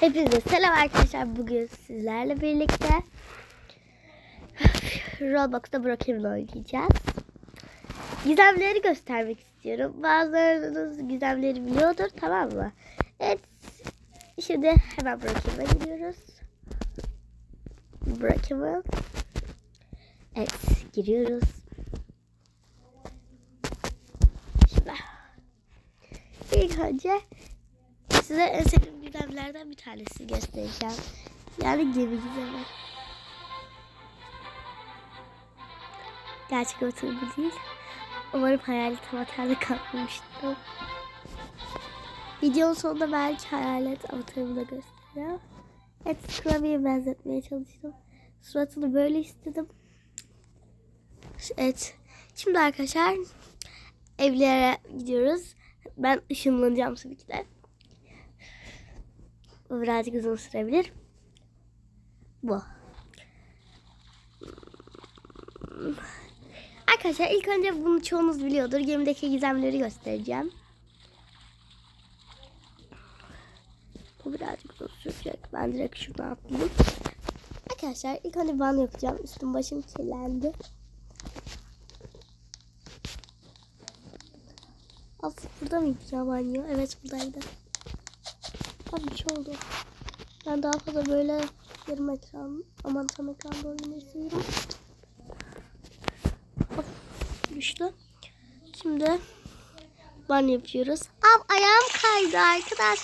Hepinize selam arkadaşlar. Bugün sizlerle birlikte Roblox'ta Brookhaven oynayacağız. Gizemleri göstermek istiyorum. Bazılarınız gizemleri biliyordur tamam mı? Evet. Şimdi hemen Brookhaven'a gidiyoruz. Brookhaven. Evet giriyoruz. Şimdi ilk önce size en sevdiğim gizemlerden bir tanesini göstereceğim. Yani gemi gizemi. Gerçek oturumu değil. Umarım hayalet avatarda kalmamıştım. Videonun sonunda belki hayalet avatarımı da göstereceğim. Evet Scrubby'ye benzetmeye çalıştım. Suratını böyle istedim. Evet. Şimdi arkadaşlar evlere gidiyoruz. Ben ışınlanacağım tabii ki de. Birazcık uzun sürebilir. Bu. Arkadaşlar ilk önce bunu çoğunuz biliyordur. Gemideki gizemleri göstereceğim. Bu birazcık uzun sürecek. Ben direkt şuradan atlayayım. Arkadaşlar ilk önce banyo yapacağım. Üstüm başım kirlendi. Of burada mı yapacağım banyo? Evet buradaydı. Abi bir şey oldu. Ben daha fazla böyle yarım ekran, aman tam ekranda seviyorum. Of, düştü. Şimdi banyo yapıyoruz. Ab ayağım kaydı arkadaş.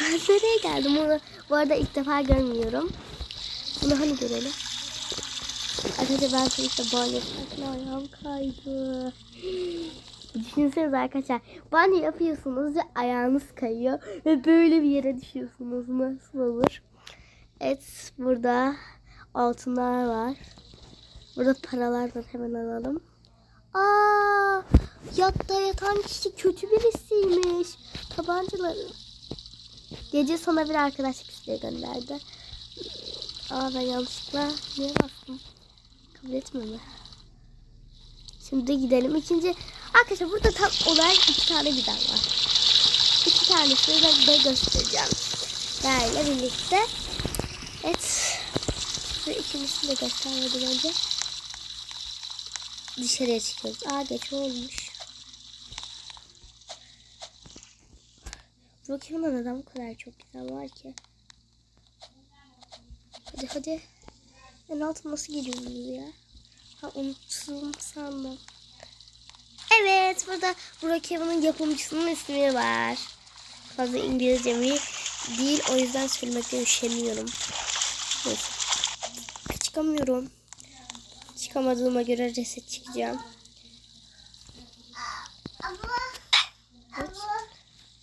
Ben nereye geldim? Bunu, bu arada ilk defa görmüyorum. Bunu hani görelim. Arkadaşlar ben sürekli banyo yaparken ayağım kaydı. Düşünsenize arkadaşlar. Banyo yapıyorsunuz ve ayağınız kayıyor. Ve böyle bir yere düşüyorsunuz. Nasıl olur? Evet burada altınlar var. Burada paralar var. Hemen alalım. Aa, yatta yatan kişi kötü birisiymiş. Tabancaları. Gece sana bir arkadaşlık isteği gönderdi. Aa ben yanlışlıkla niye bastım? Kabul etmeme. Şimdi gidelim. İkinci arkadaşlar burada tam olarak iki tane giden var. İki tanesini de, de göstereceğim. Değerle birlikte. Evet. Ve ikincisini de göstermeden önce dışarıya çıkıyoruz. Aa geç olmuş. Bakayım neden bu kadar çok güzel var ki. Hadi hadi. En altı nasıl geliyoruz ya? Ha unuttum sandım. Evet burada Brookhaven'ın yapımcısının ismi var. Fazla İngilizce mi değil o yüzden söylemekten üşeniyorum. Neyse. Çıkamıyorum. Çıkamadığıma göre reset çıkacağım. Evet.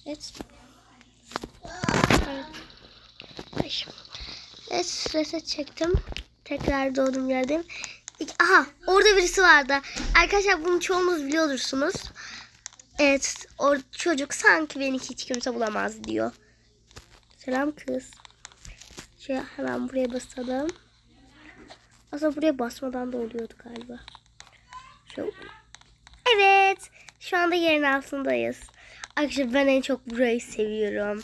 Evet. Evet. Evet reset çektim. Tekrar doğduğum yerdeyim. Aha orada birisi vardı. Arkadaşlar bunu çoğunuz biliyordursunuz. Evet o çocuk sanki beni hiç kimse bulamaz diyor. Selam kız. Şöyle hemen buraya basalım. Aslında buraya basmadan da oluyordu galiba. Şöyle. Evet. Şu anda yerin altındayız. Arkadaşlar ben en çok burayı seviyorum.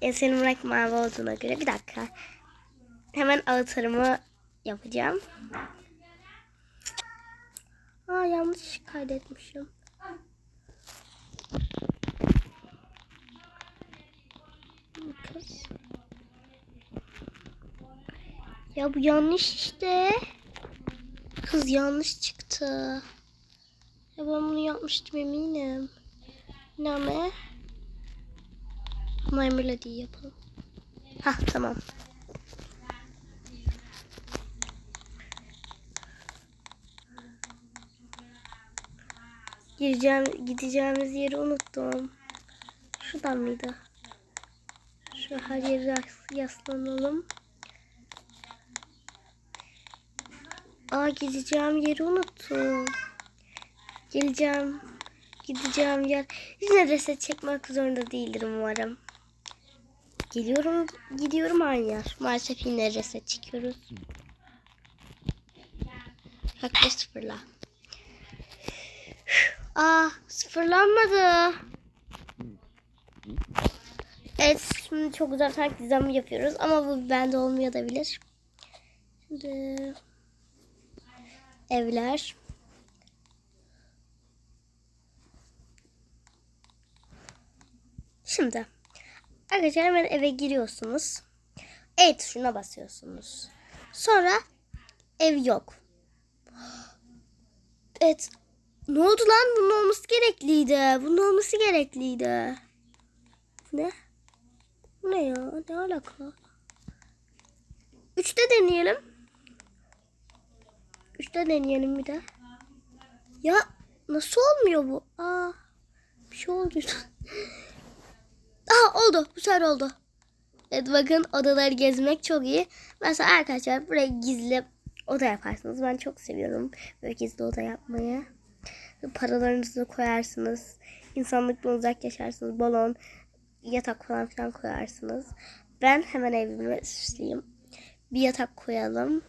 En senin renk mavi olduğuna göre. Bir dakika. Hemen avatarımı yapacağım. Aa yanlış kaydetmişim. Kız. Ya bu yanlış işte. Kız yanlış çıktı. Ya ben bunu yapmıştım eminim. Ne ne? My Melody yapalım. Hah tamam. Gireceğim, gideceğimiz yeri unuttum. Şuradan mıydı? Şu her yere yas- yaslanalım. Aa gideceğim yeri unuttum. Geleceğim. Gideceğim yer. Yine reset çekmek zorunda değilirim umarım. Geliyorum, gidiyorum aynı yer. Maalesef yine reset çekiyoruz. Haklı sıfırla. Aa sıfırlanmadı. Evet Şimdi çok uzatarak gizem yapıyoruz ama bu bende olmayabilir. Şimdi evler. Şimdi arkadaşlar hemen eve giriyorsunuz. E tuşuna basıyorsunuz. Sonra ev yok. Evet. Ne oldu lan? Bunun olması gerekliydi. Bunun olması gerekliydi. Ne? Bu ne ya? Ne alaka? Üçte deneyelim. Üçte deneyelim bir de. Ya nasıl olmuyor bu? Aa, bir şey oldu. Aha oldu. Bu sefer oldu. Evet bakın odaları gezmek çok iyi. Mesela arkadaşlar buraya gizli oda yaparsınız. Ben çok seviyorum böyle gizli oda yapmayı. Paralarınızı koyarsınız. İnsanlıkla uzak yaşarsınız. Balon, yatak falan filan koyarsınız. Ben hemen evimi süsleyeyim. Bir yatak koyalım.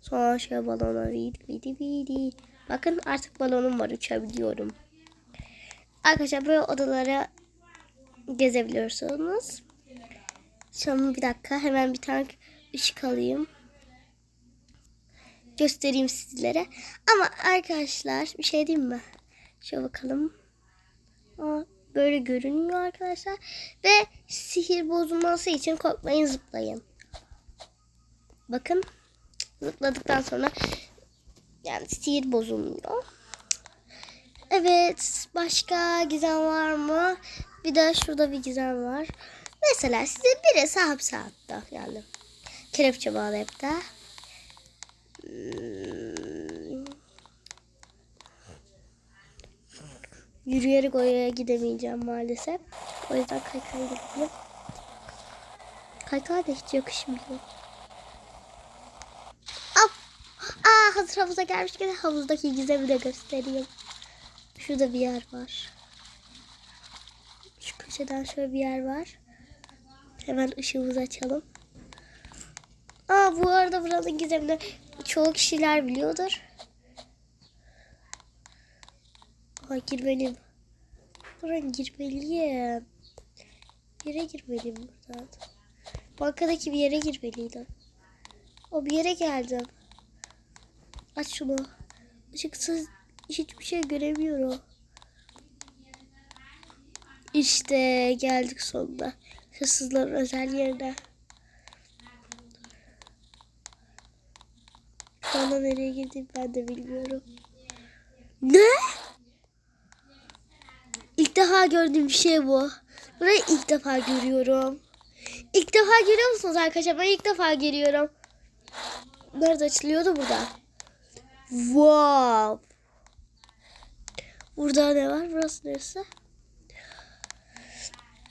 Sonra şöyle balona vidi vidi vidi. Bakın artık balonum var uçabiliyorum. Arkadaşlar böyle odalara gezebiliyorsunuz. Şimdi bir dakika hemen bir tane ışık alayım. Göstereyim sizlere. Ama arkadaşlar bir şey diyeyim mi? Şöyle bakalım. Aa, böyle görünüyor arkadaşlar. Ve sihir bozulması için korkmayın zıplayın. Bakın zıpladıktan sonra yani sihir bozulmuyor. Evet başka gizem var mı? Bir de şurada bir gizem var. Mesela size birisi hapse attı yani. Kelepçe bağlayıp da. Hmm. Yürüyerek oraya gidemeyeceğim maalesef. O yüzden kaykay gideyim. Kaykay da hiç yakışmıyor. Aa, aa hazır havuza gelmişken havuzdaki gizemi de göstereyim. Şurada bir yer var. Şu köşeden şöyle bir yer var. Hemen ışığımızı açalım. Aa bu arada buranın gizemini çoğu kişiler biliyordur. Aa girmeliyim. Buraya girmeliyim. Yere girmeliyim buradan. Bankadaki bir yere girmeliydim. O bir yere geldim. Aç şunu. Işıksız hiçbir şey göremiyorum. İşte geldik sonunda. Hırsızların özel yerine. Anda nereye girdim ben de bilmiyorum. Ne? İlk defa gördüğüm bir şey bu. Burayı ilk defa görüyorum. İlk defa görüyor musunuz arkadaşlar? Ben ilk defa görüyorum. Nerede açılıyordu burada? Wow. Burada ne var? Burası neresi?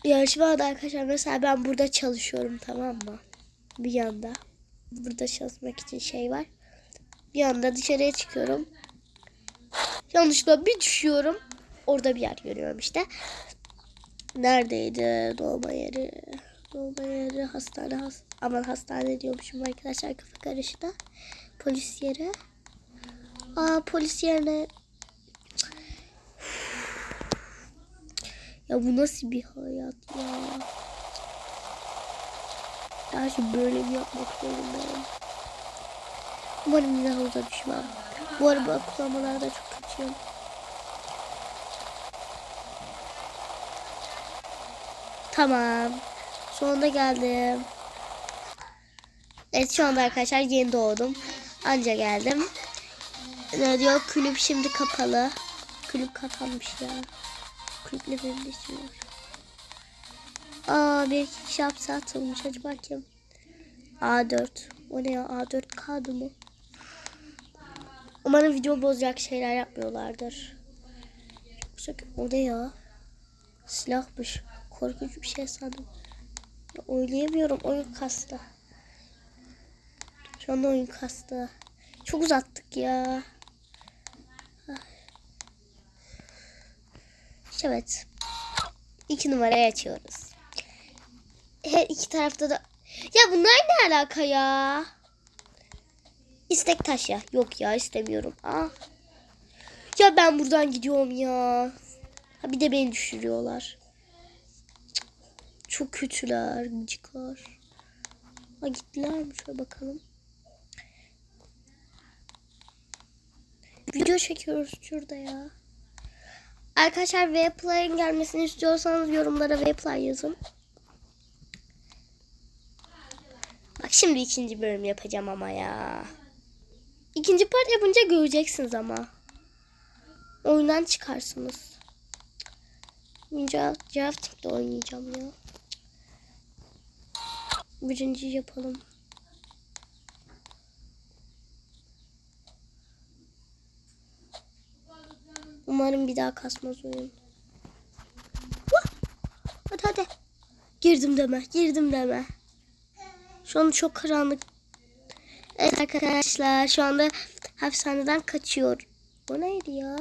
Yarışmada arkadaşlar mesela ben burada çalışıyorum tamam mı? Bir yanda. Burada çalışmak için şey var. Bir anda dışarıya çıkıyorum. Yanlışlıkla bir düşüyorum. Orada bir yer görüyorum işte. Neredeydi doğma yeri? Doğma yeri hastane has aman hastane diyormuşum arkadaşlar kafa karıştı. Polis yeri. Aa polis yerine Ya bu nasıl bir hayat ya? Daha şimdi böyle mi yapmak zorundayım? Umarım yine havuza düşmem. Bu araba kullanmalarda çok kötüyüm. Tamam. Sonunda geldim. Evet şu anda arkadaşlar yeni doğdum. Anca geldim. Ne diyor? Kulüp şimdi kapalı. Kulüp kapanmış ya. Kulüple benim de işim var. Aa bir iki kişi hapse atılmış. Hadi bakayım. A4. O ne ya? A4 kağıdı mı? Umarım video bozacak şeyler yapmıyorlardır. Yoksa o ne ya? Silahmış. Korkunç bir şey sandım. Ya, oynayamıyorum. Oyun kastı. Şu anda oyun kastı. Çok uzattık ya. Evet. İki numarayı açıyoruz. Her iki tarafta da... Ya bunlar ne alaka ya? İstek taş ya. Yok ya istemiyorum. Aa. Ya ben buradan gidiyorum ya. Ha bir de beni düşürüyorlar. çok kötüler gıcıklar. Ha gittiler mi şöyle bakalım. Video çekiyoruz şurada ya. Arkadaşlar Vplay'in gelmesini istiyorsanız yorumlara Vplay yazın. Bak şimdi ikinci bölüm yapacağım ama ya. İkinci part yapınca göreceksiniz ama. Oyundan çıkarsınız. Drafting'de oynayacağım ya. Birinci yapalım. Umarım bir daha kasmaz oyun. Hadi hadi. Girdim deme, girdim deme. Şu an çok karanlık. Arkadaşlar şu anda hapishaneden kaçıyor. O neydi ya?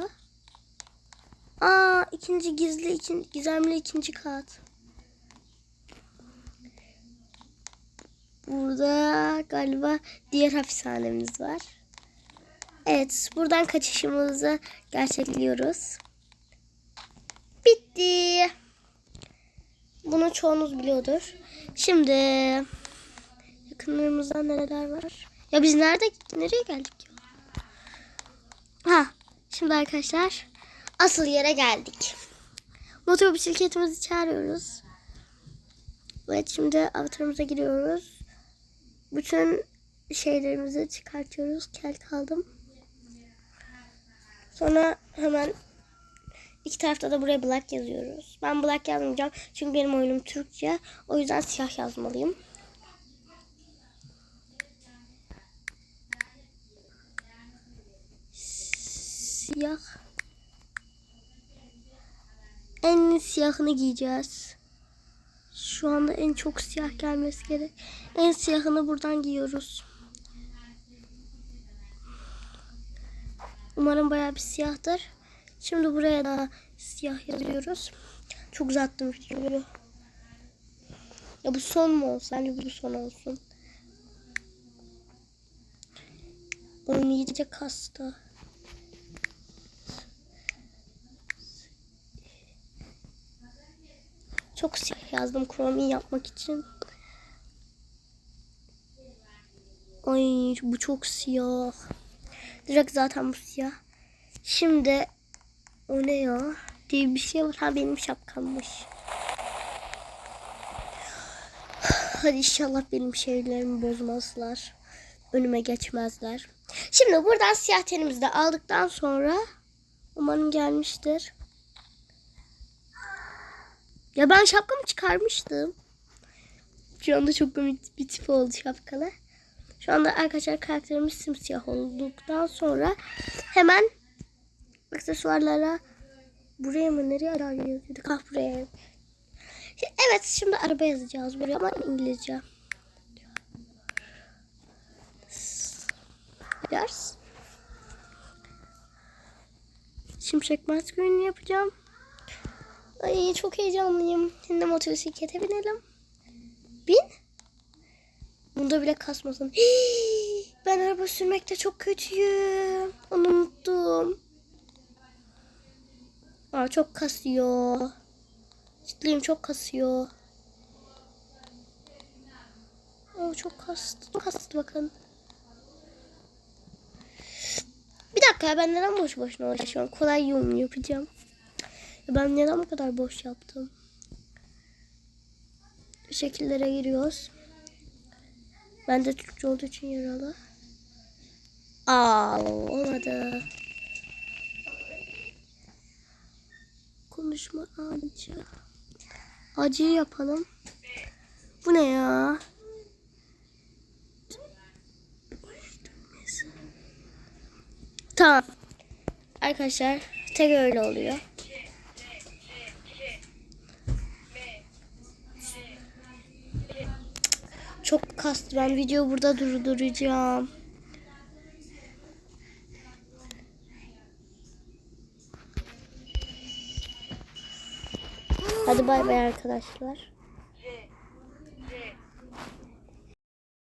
Aa ikinci gizli ikinci, gizemli ikinci kat. Burada galiba diğer hapishanemiz var. Evet buradan kaçışımızı gerçekliyoruz. Bitti. Bunu çoğunuz biliyordur. Şimdi yakınlarımızda nereler var? Ya biz nerede nereye geldik ya? Ha, şimdi arkadaşlar asıl yere geldik. Motor bisikletimizi çağırıyoruz. Evet şimdi avatarımıza giriyoruz. Bütün şeylerimizi çıkartıyoruz. Kel kaldım. Sonra hemen iki tarafta da buraya black yazıyoruz. Ben black yazmayacağım. Çünkü benim oyunum Türkçe. O yüzden siyah yazmalıyım. Siyah. En siyahını giyeceğiz. Şu anda en çok siyah gelmesi gerek. En siyahını buradan giyiyoruz. Umarım bayağı bir siyahtır. Şimdi buraya da siyah yazıyoruz. Çok uzattım videoyu. Ya bu son mu olsun? Bence bu son olsun. Oyun iyice Çok siyah yazdım Chrome'yi yapmak için. Ay bu çok siyah. Direkt zaten bu siyah. Şimdi o ne ya? Diye bir şey var. Ha benim şapkammış. Hadi inşallah benim şeylerimi bozmazlar. Önüme geçmezler. Şimdi buradan siyah tenimizi de aldıktan sonra umarım gelmiştir. Ya ben şapkamı çıkarmıştım. Şu anda çok komik bir tip oldu şapkalı. Şu anda arkadaşlar karakterimiz simsiyah olduktan sonra hemen aksesuarlara buraya mı nereye ara yazıyorduk? Ah buraya. Evet şimdi araba yazacağız buraya ama İngilizce. Ders. Şimşek maskülünü yapacağım. Ay çok heyecanlıyım. Şimdi motosiklete binelim. Bin. Bunda bile kasmasın. Hii, ben araba sürmekte çok kötüyüm. Onu unuttum. Aa, çok kasıyor. Ciddiyim çok kasıyor. Oo, çok kastı. Çok kastı bakın. Bir dakika ben neden boş boşuna uğraşıyorum? Kolay yorum yapacağım. Ben neden bu kadar boş yaptım? Şekillere giriyoruz. Ben de Türkçe olduğu için yaralı. Aa, olmadı. Konuşma acı. Acı yapalım. Bu ne ya? Tamam. Arkadaşlar tek öyle oluyor. Kastı. Ben video burada durduracağım. Hadi bay bay arkadaşlar.